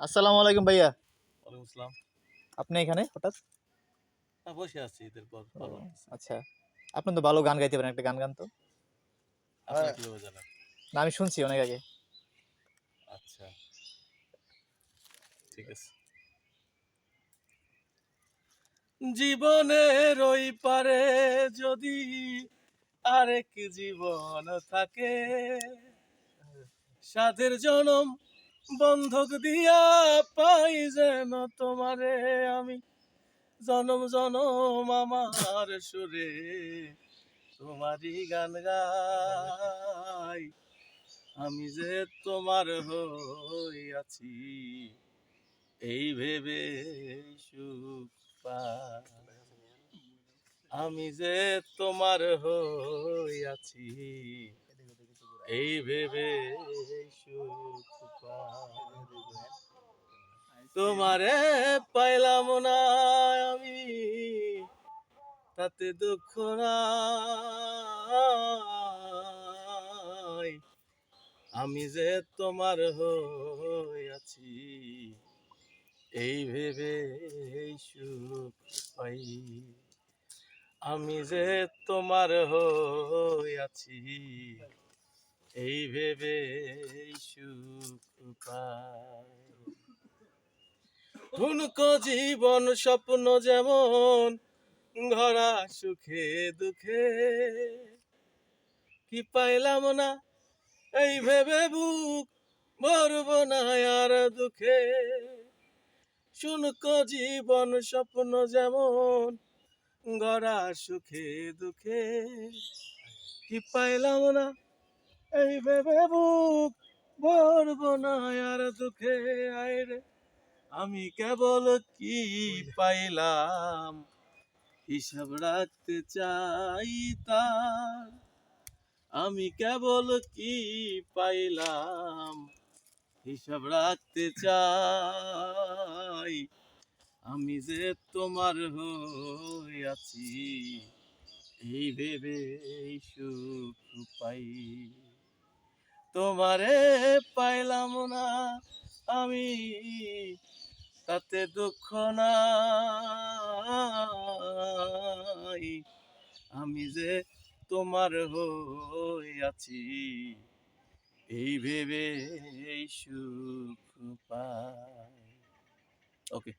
আসসালামু আলাইকুম ভাইয়া। ওয়ালাইকুম আসসালাম। আপনি এখানে হঠাৎ? হ্যাঁ বসে আছি ঈদের পর আচ্ছা। আপনি তো ভালো গান গাইতে পারেন একটা গান গান তো। না আমি শুনছি অনেক আগে। আচ্ছা। ঠিক আছে। জীবনের ওই পারে যদি আরেক জীবন থাকে সাধের জনম বন্ধক দিয়া পাই যেন তোমারে আমি। জনম জনম আমার সুরে তোমারই গান গাই। আমি যে তোমার হইয়াছি এই ভেবে সুখ আমি যে তোমার হইয়াছি এই ভেবে সুখ পাই তোমারে পাইলাম না আমি, তাতে দুঃখ নাই। আমি যে তোমার হইয়াছি এই ভেবে এই সুখ পাই। আমি যে তোমার হইয়াছি এই ভেবে সুখ পাই। হুনকো জীবন স্বপ্ন যেমন, ঘরা সুখে দুঃখে। কি পাইলাম না? এই ভেবে বুক ভরব না আর দুঃখে। শুনকো জীবন স্বপ্ন যেমন গড়া সুখে দুঃখে। কি পাইলাম না? এই ভেবে বুক ভরব না আর দুঃখে। আইরে আমি কেবল কি পাইলাম? হিসাব রাখতে চাই তার। আমি কেবল কি পাইলাম? হিসাব রাখতে চাই। আমি যে তোমার হইয়াছি এই ভেবে সুখ পাই। তোমারে পাইলাম না আমি তাতে দুঃখ নাই। আমি যে তোমার হয়ে আছি এই ভেবে সুখ পাই। ওকে